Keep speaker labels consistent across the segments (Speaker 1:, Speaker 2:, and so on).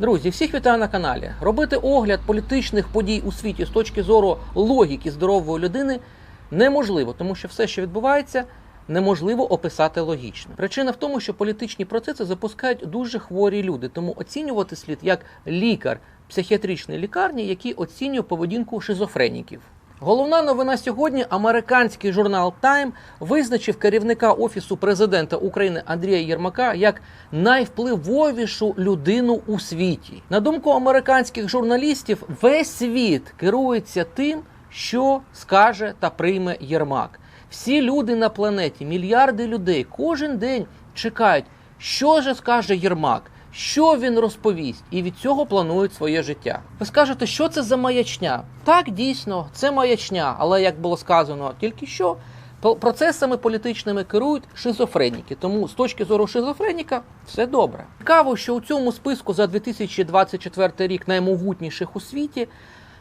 Speaker 1: Друзі, всіх вітаю на каналі. Робити огляд політичних подій у світі з точки зору логіки здорової людини неможливо, тому що все, що відбувається, неможливо описати логічно. Причина в тому, що політичні процеси запускають дуже хворі люди, тому оцінювати слід як лікар психіатричної лікарні, який оцінює поведінку шизофреніків. Головна новина сьогодні: американський журнал Time визначив керівника офісу президента України Андрія Єрмака як найвпливовішу людину у світі. На думку американських журналістів, весь світ керується тим, що скаже та прийме Єрмак. Всі люди на планеті, мільярди людей, кожен день чекають, що же скаже Єрмак. Що він розповість, і від цього планують своє життя. Ви скажете, що це за маячня? Так, дійсно, це маячня, але як було сказано, тільки що процесами політичними керують шизофреніки. Тому з точки зору шизофреніка все добре. Цікаво, що у цьому списку за 2024 рік наймогутніших у світі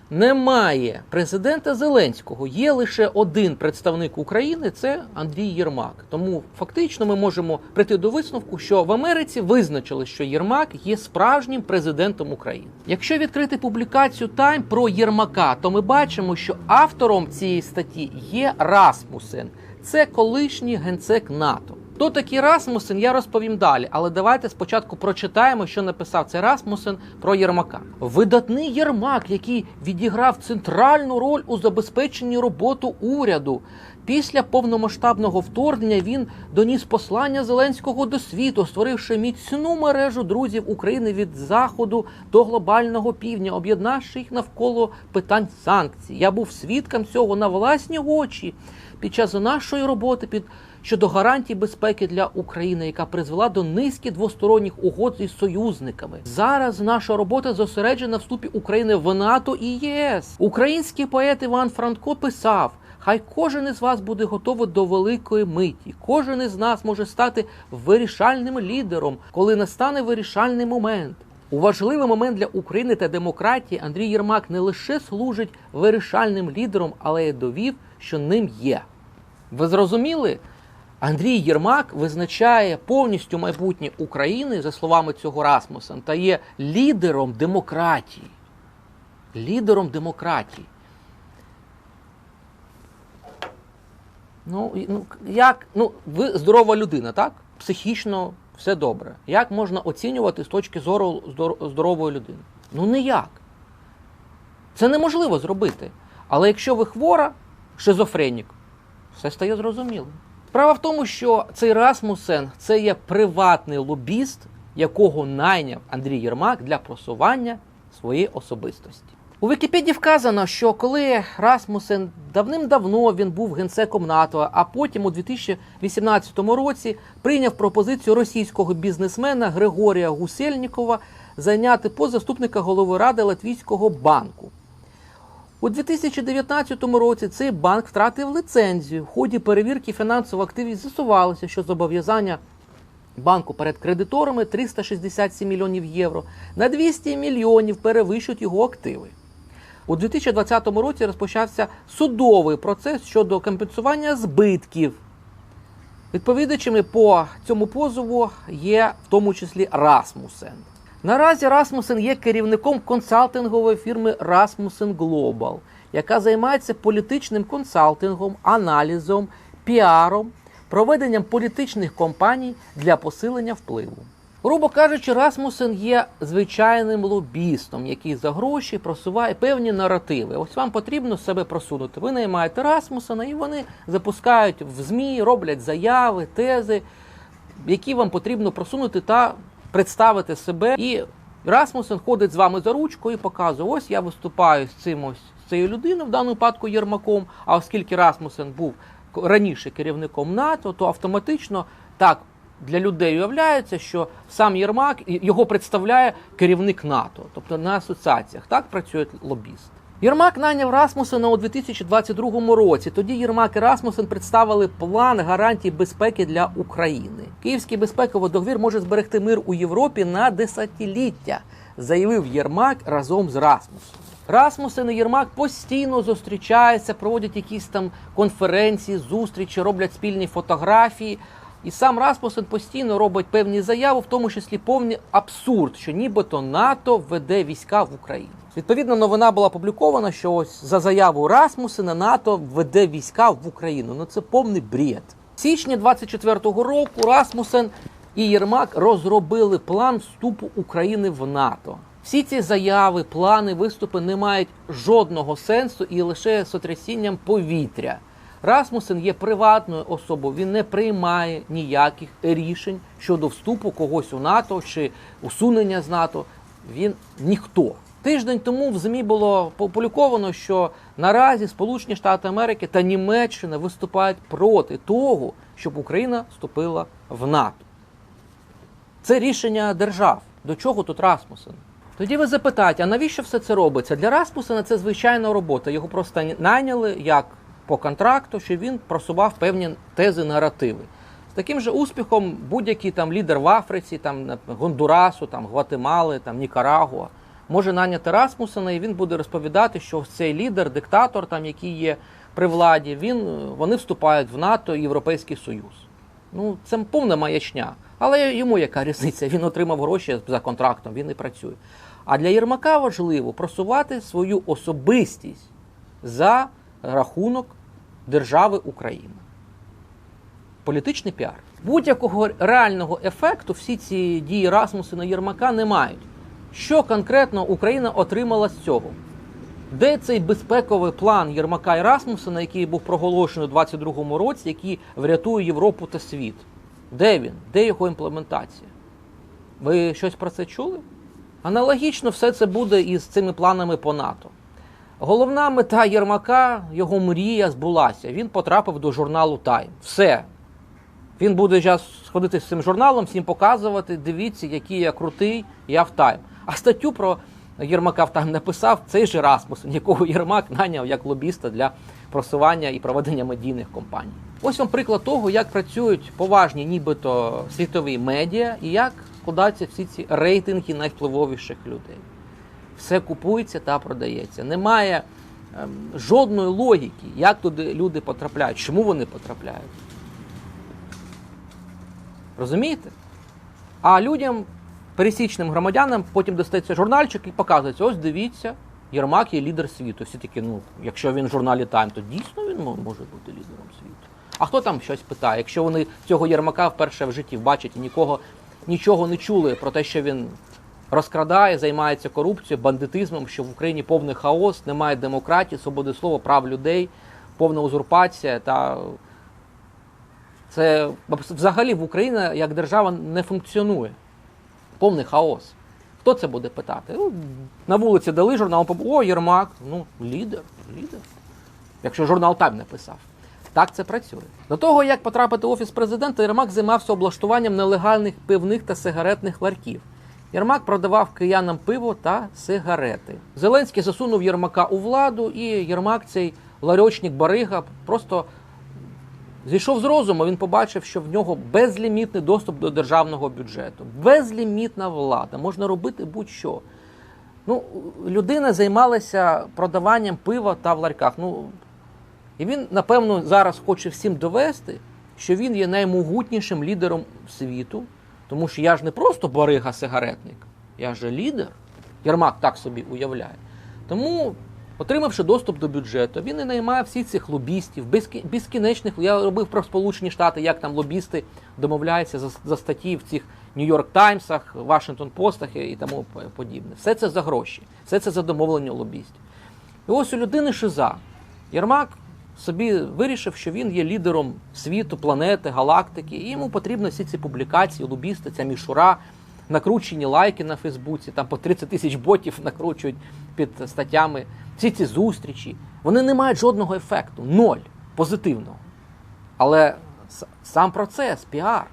Speaker 1: немає президента Зеленського. Є лише один представник України це Андрій Єрмак. Тому фактично ми можемо прийти до висновку, що в Америці визначили, що Єрмак є справжнім президентом України. Якщо відкрити публікацію Time про Єрмака, то ми бачимо, що автором цієї статті є Расмусен. Це колишній генсек НАТО. Хто такий Расмусен, я розповім далі, але давайте спочатку прочитаємо, що написав цей Расмусен про Єрмака. Видатний Єрмак, який відіграв центральну роль у забезпеченні роботи уряду. Після повномасштабного вторгнення він доніс послання Зеленського до світу, створивши міцну мережу друзів України від заходу до глобального півдня, об'єднавши їх навколо питань санкцій. Я був свідком цього на власні очі під час нашої роботи під щодо гарантій безпеки для України, яка призвела до низки двосторонніх угод із союзниками. Зараз наша робота зосереджена вступі України в НАТО і ЄС. Український поет Іван Франко писав. Хай кожен із вас буде готовий до великої миті. Кожен із нас може стати вирішальним лідером, коли настане вирішальний момент. У важливий момент для України та демократії Андрій Єрмак не лише служить вирішальним лідером, але й довів, що ним є. Ви зрозуміли? Андрій Єрмак визначає повністю майбутнє України, за словами цього Расмусен, та є лідером демократії. Лідером демократії. Ну, ну як, ну, ви здорова людина, так? Психічно все добре. Як можна оцінювати з точки зору здорової людини? Ну ніяк. Це неможливо зробити. Але якщо ви хвора, шизофренік, все стає зрозумілим. Справа в тому, що цей Расмусен це є приватний лобіст, якого найняв Андрій Єрмак для просування своєї особистості. У Вікіпедії вказано, що коли Расмусен давним-давно він був генсеком НАТО, а потім у 2018 році прийняв пропозицію російського бізнесмена Григорія Гусельнікова зайняти пост заступника голови ради Латвійського банку. У 2019 році цей банк втратив ліцензію. В ході перевірки фінансової активів з'ясувалося, що зобов'язання банку перед кредиторами 367 мільйонів євро на 200 мільйонів перевищують його активи. У 2020 році розпочався судовий процес щодо компенсування збитків. Відповідачами по цьому позову є в тому числі Расмусен. Наразі Расмусен є керівником консалтингової фірми Rasmussen Global, яка займається політичним консалтингом, аналізом, піаром, проведенням політичних кампаній для посилення впливу. Грубо кажучи, Расмусен є звичайним лобістом, який за гроші просуває певні наративи. Ось вам потрібно себе просунути. Ви наймаєте Расмусена, і вони запускають в ЗМІ, роблять заяви, тези, які вам потрібно просунути та представити себе. І Расмусен ходить з вами за ручку і показує: ось я виступаю з цим ось з цією людиною, в даному випадку Єрмаком. А оскільки Расмусен був раніше керівником НАТО, то автоматично так для людей уявляється, що сам Єрмак його представляє керівник НАТО, тобто на асоціаціях. Так працює лобіст. Єрмак найняв Расмусена у 2022 році. Тоді Єрмак і Расмусен представили план гарантій безпеки для України. Київський безпековий договір може зберегти мир у Європі на десятиліття, заявив Єрмак разом з Расмусом. Расмусен і Єрмак постійно зустрічаються, проводять якісь там конференції, зустрічі, роблять спільні фотографії. І сам Распусен постійно робить певні заяви, в тому числі повний абсурд, що нібито НАТО веде війська в Україну. Відповідно, новина була опублікована, що ось за заяву Расмусена НАТО веде війська в Україну. Ну це повний бред. В січні 24-го року Расмусен і Єрмак розробили план вступу України в НАТО. Всі ці заяви, плани, виступи не мають жодного сенсу і лише сотрясінням повітря. Расмусен є приватною особою, він не приймає ніяких рішень щодо вступу когось у НАТО чи усунення з НАТО. Він ніхто. Тиждень тому в ЗМІ було опубліковано, що наразі Сполучені Штати Америки та Німеччина виступають проти того, щоб Україна вступила в НАТО. Це рішення держав. До чого тут Расмусен? Тоді ви запитаєте, а навіщо все це робиться? Для Распусена це звичайна робота. Його просто найняли як по контракту, що він просував певні тези, наративи. З таким же успіхом будь-який там лідер в Африці, там Гондурасу, там Гватемали, там Нікарагуа може наняти Расмусена, і він буде розповідати, що цей лідер, диктатор, там який є при владі, він вони вступають в НАТО і Європейський Союз. Ну це повна маячня. Але йому яка різниця? Він отримав гроші за контрактом, він і працює. А для Єрмака важливо просувати свою особистість за рахунок держави Україна. Політичний піар. Будь-якого реального ефекту всі ці дії Расмусена Єрмака не мають. Що конкретно Україна отримала з цього? Де цей безпековий план Єрмака і Расмусена, який був проголошений у 2022 році, який врятує Європу та світ? Де він? Де його імплементація? Ви щось про це чули? Аналогічно все це буде із цими планами по НАТО. Головна мета Єрмака, його мрія збулася. Він потрапив до журналу Тайм. Все. Він буде зараз ходити з цим журналом, всім показувати, дивіться, який я крутий, я в Тайм. А статтю про Єрмака в Тайм написав цей же Расмусен, якого Єрмак наняв як лобіста для просування і проведення медійних компаній. Ось вам приклад того, як працюють поважні, нібито світові медіа і як складаються всі ці рейтинги найвпливовіших людей. Все купується та продається. Немає ем, жодної логіки, як туди люди потрапляють, чому вони потрапляють. Розумієте? А людям, пересічним громадянам, потім достається журнальчик і показується: ось дивіться, Єрмак є лідер світу. Всі такі, ну, якщо він в журналі Тайм, то дійсно він може бути лідером світу. А хто там щось питає? Якщо вони цього Єрмака вперше в житті бачать і нікого нічого не чули про те, що він розкрадає, займається корупцією, бандитизмом, що в Україні повний хаос, немає демократії, свободи слова, прав людей, повна узурпація та це взагалі в Україні як держава не функціонує. Повний хаос. Хто це буде питати? Ну, на вулиці дали журнал, о, Єрмак, ну, лідер, лідер. Якщо журнал Тайм написав. Так це працює. До того, як потрапити в офіс президента, Єрмак займався облаштуванням нелегальних пивних та сигаретних ларків. Єрмак продавав киянам пиво та сигарети. Зеленський засунув Єрмака у владу, і Єрмак, цей ларьочник Барига, просто зійшов з розуму. Він побачив, що в нього безлімітний доступ до державного бюджету, безлімітна влада, можна робити будь-що. Ну, людина займалася продаванням пива та в ларьках. Ну, і він, напевно, зараз хоче всім довести, що він є наймогутнішим лідером світу, тому що я ж не просто барига-сигаретник, я ж лідер. Єрмак так собі уявляє. Тому, отримавши доступ до бюджету, він і наймає всіх цих лобістів, безкінечних. Я робив про Сполучені Штати, як там лобісти домовляються за, за статті в цих Нью-Йорк Таймсах, Вашингтон Постах і тому подібне. Все це за гроші, все це за домовлення лобістів. І ось у людини шиза. Єрмак собі вирішив, що він є лідером світу, планети, галактики, і йому потрібно всі ці публікації, лобісти, ця мішура, накручені лайки на Фейсбуці, там по 30 тисяч ботів накручують під статтями. Всі ці зустрічі, вони не мають жодного ефекту, ноль позитивного. Але сам процес, піар,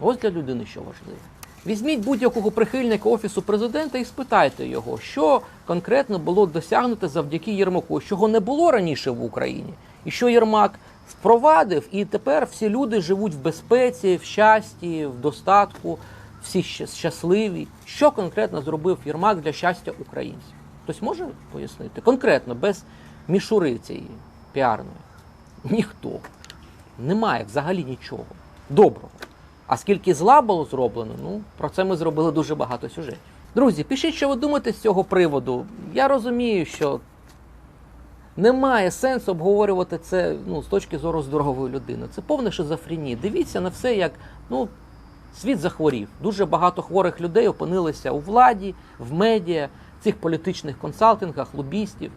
Speaker 1: ось для людини що важливо. Візьміть будь-якого прихильника Офісу президента і спитайте його, що конкретно було досягнуто завдяки Єрмаку, чого не було раніше в Україні, і що Єрмак впровадив, і тепер всі люди живуть в безпеці, в щасті, в достатку, всі щасливі. Що конкретно зробив Єрмак для щастя українців? Хтось може пояснити? Конкретно, без мішури цієї піарної. Ніхто. Немає взагалі нічого. Доброго. А скільки зла було зроблено, ну про це ми зробили дуже багато сюжетів. Друзі, пишіть, що ви думаєте з цього приводу. Я розумію, що немає сенсу обговорювати це ну, з точки зору здорової людини. Це повна шизофренія. Дивіться на все, як ну, світ захворів. Дуже багато хворих людей опинилися у владі, в медіа, в цих політичних консалтингах, лобістів.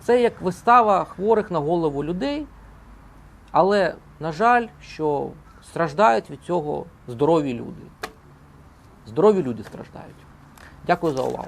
Speaker 1: Це як вистава хворих на голову людей, але, на жаль, що страждають від цього здорові люди. Здорові люди страждають. Дякую за увагу.